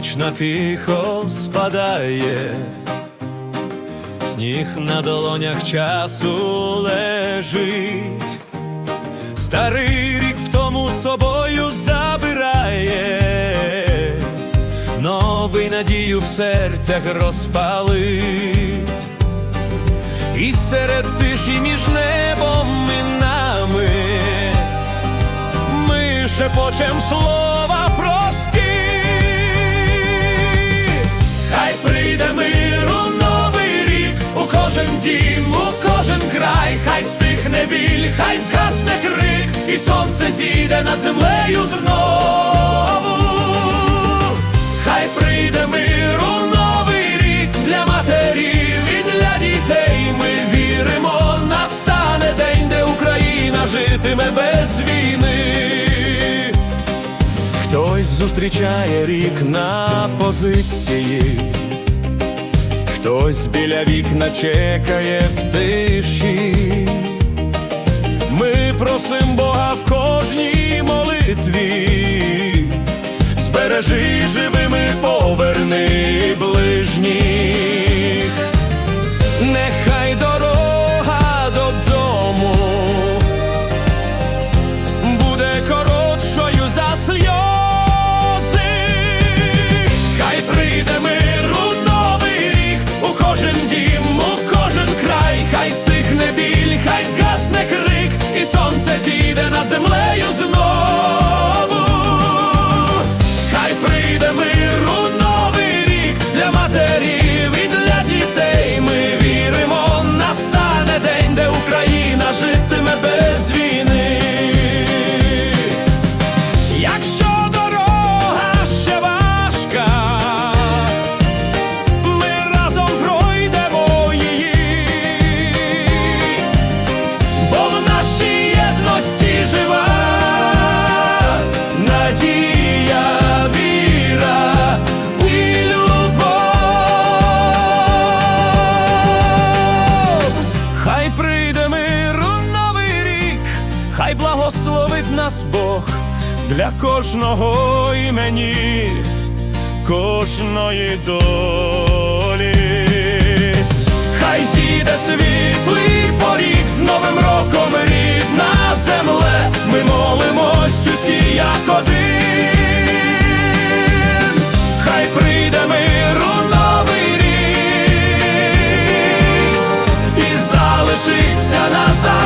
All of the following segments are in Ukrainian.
новорічна тихо спадає, сніг на долонях часу лежить, старий рік в тому собою забирає, новий надію в серцях розпалить, і серед тиші між небом і нами ми шепочем слова прийде мир у новий рік, у кожен дім, у кожен край, хай стихне біль, хай згасне крик, і сонце зійде над землею знову. Хай прийде мир у новий рік для матерів і для дітей. Ми віримо, настане день, де Україна житиме без війни. Хтось зустрічає рік на позиції, хтось біля вікна чекає в тиші. Ми просим Бога в кожній молитві, збережи живими, поверни ближніх, нехай над землею знову. Для кожного імені, кожної долі. Хай зійде світлий поріг з новим роком рідна земле. Ми молимось усі як один. Хай прийде мир у новий рік і залишиться назавжди.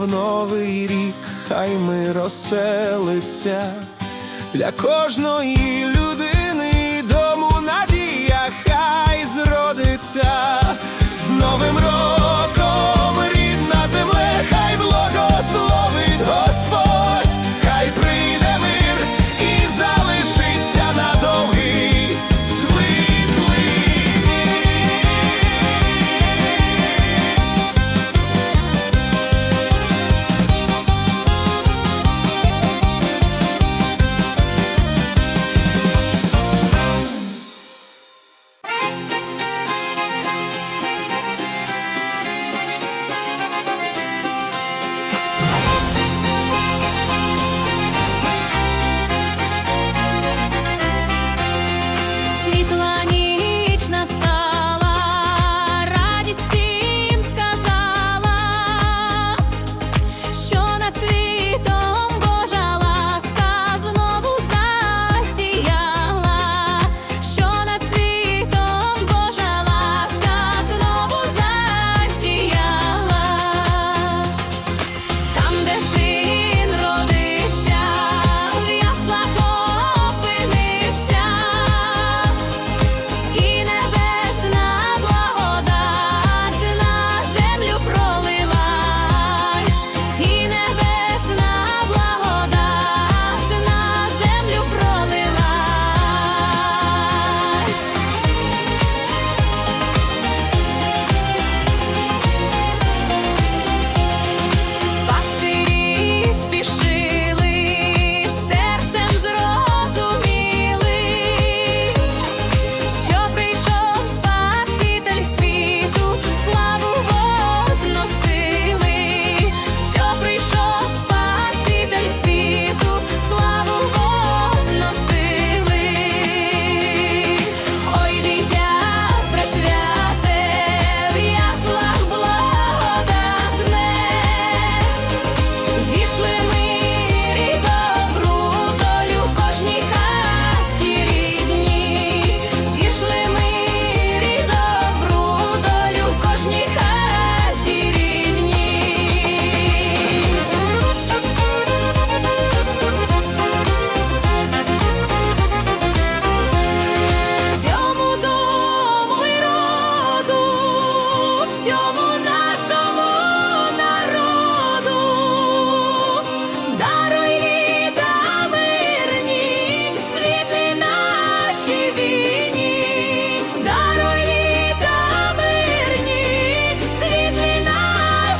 В новий рік, хай ми розселиться для кожної людини дому надія, хай зродиться. З новим роком,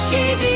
siebie.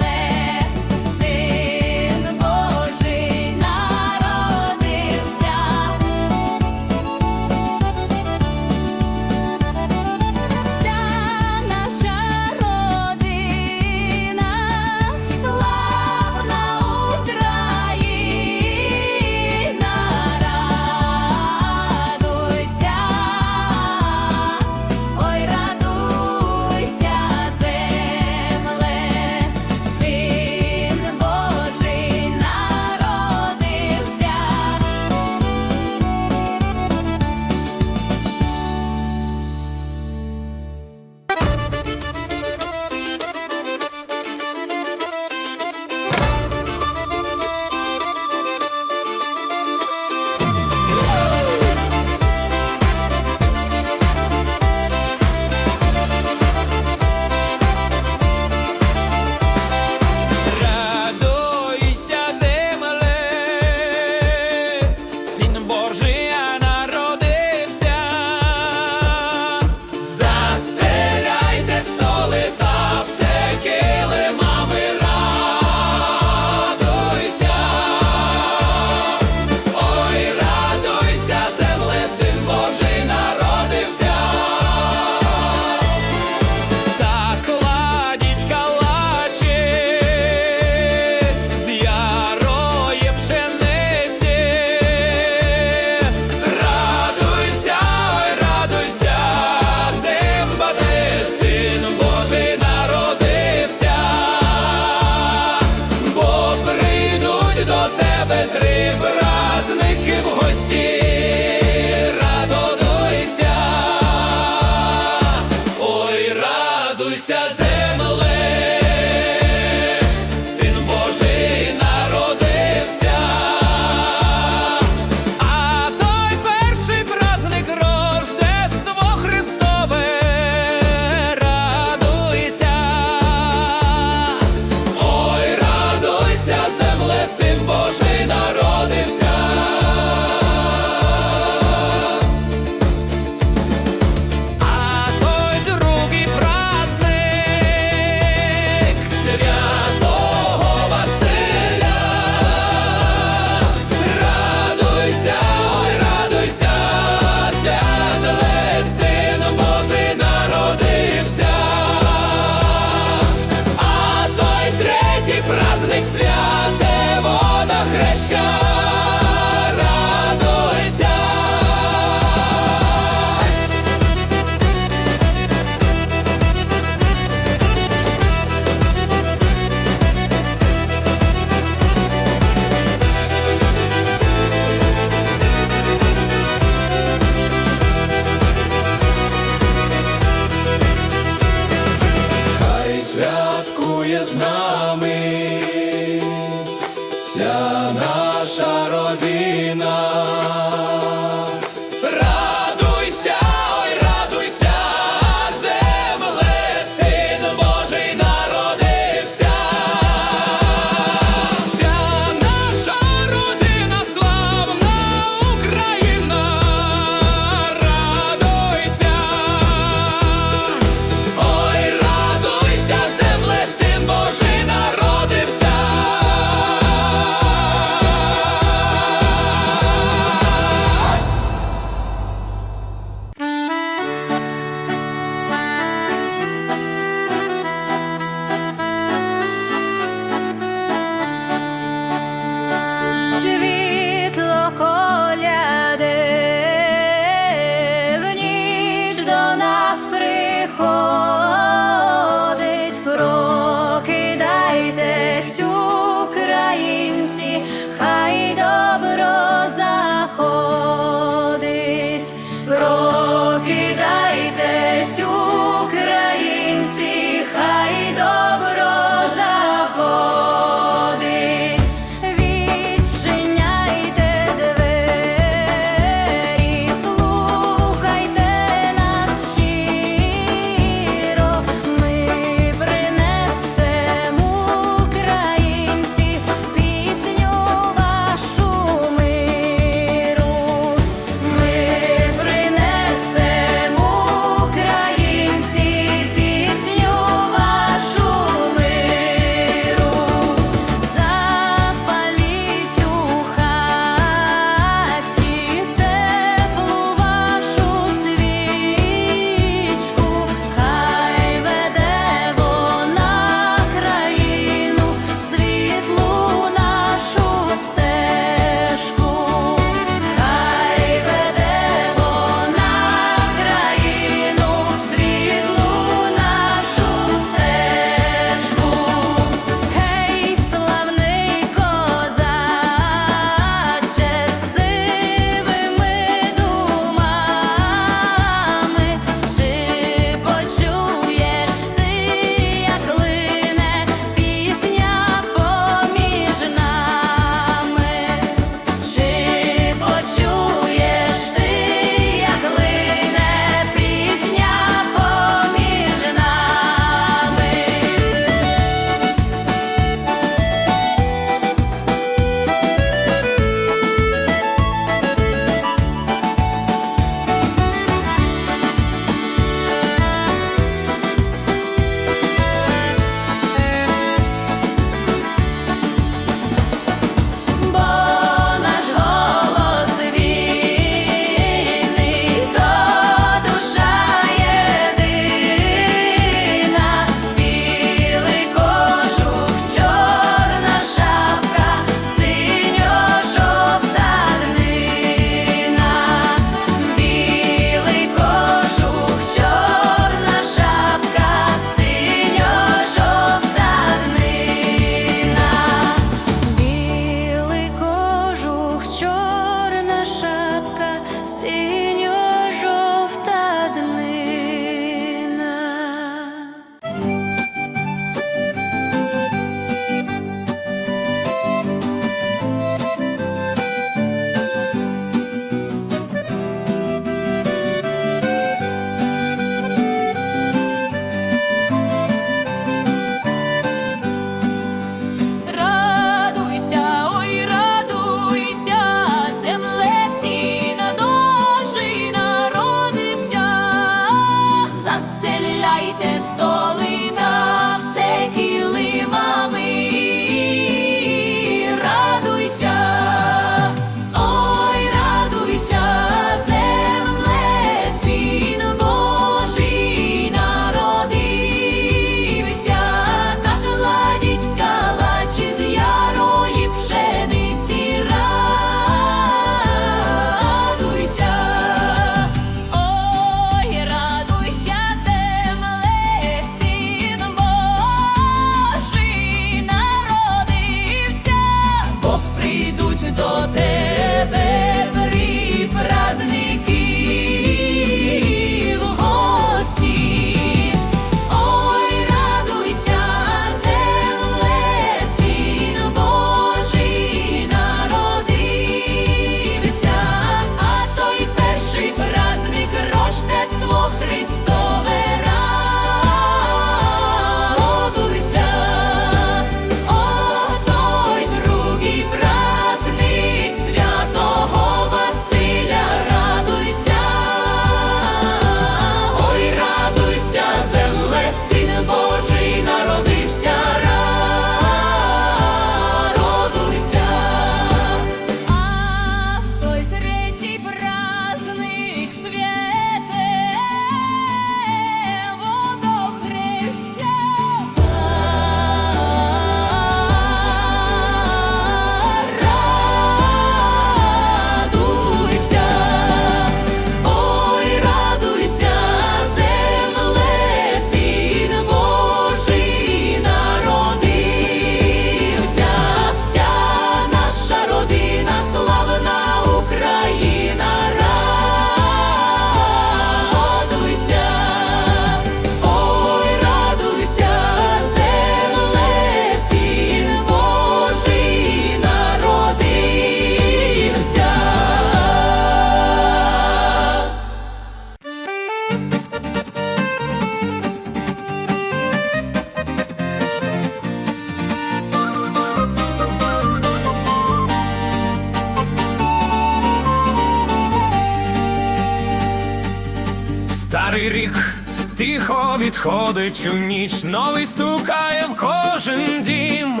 У ніч, новий стукає в кожен дім.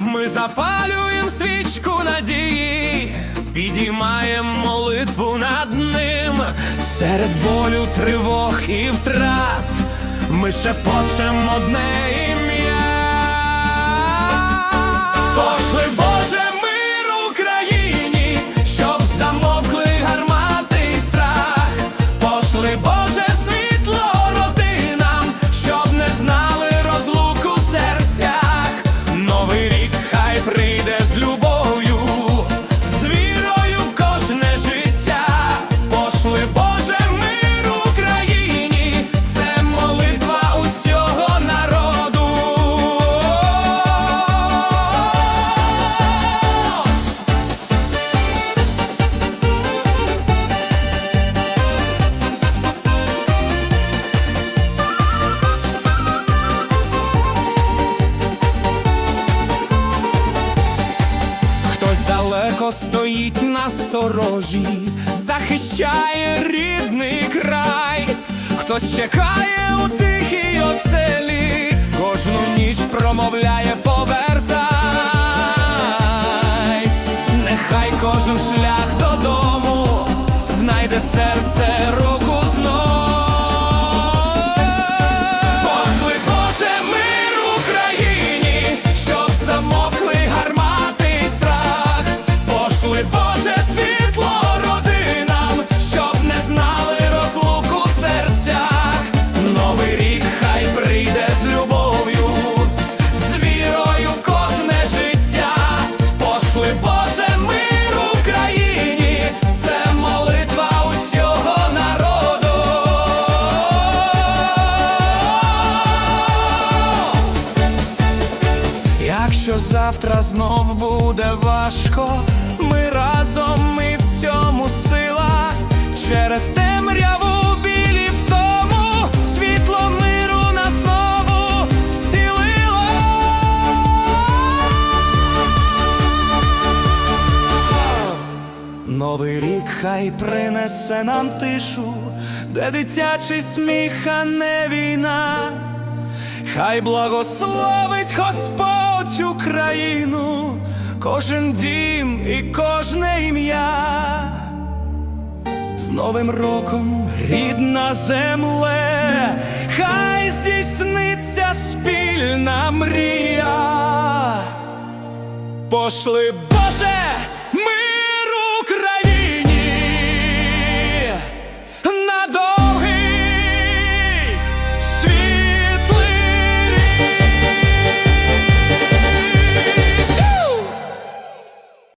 Ми запалюємо свічку надії, підіймаємо молитву над ним. Серед болю, тривог і втрат. Ми шепочем одне ім'я. Пошли захищає рідний край, хтось чекає у тихій оселі, кожну ніч промовляє повертайсь, нехай кожен шлях додому знайде серце руку Новий рік хай принесе нам тишу, де дитячий сміх, а не війна. Хай благословить Господь Україну, кожен дім і кожне ім'я. З Новим роком, рідна земле, хай здійсниться спільна мрія. Пошли, Боже,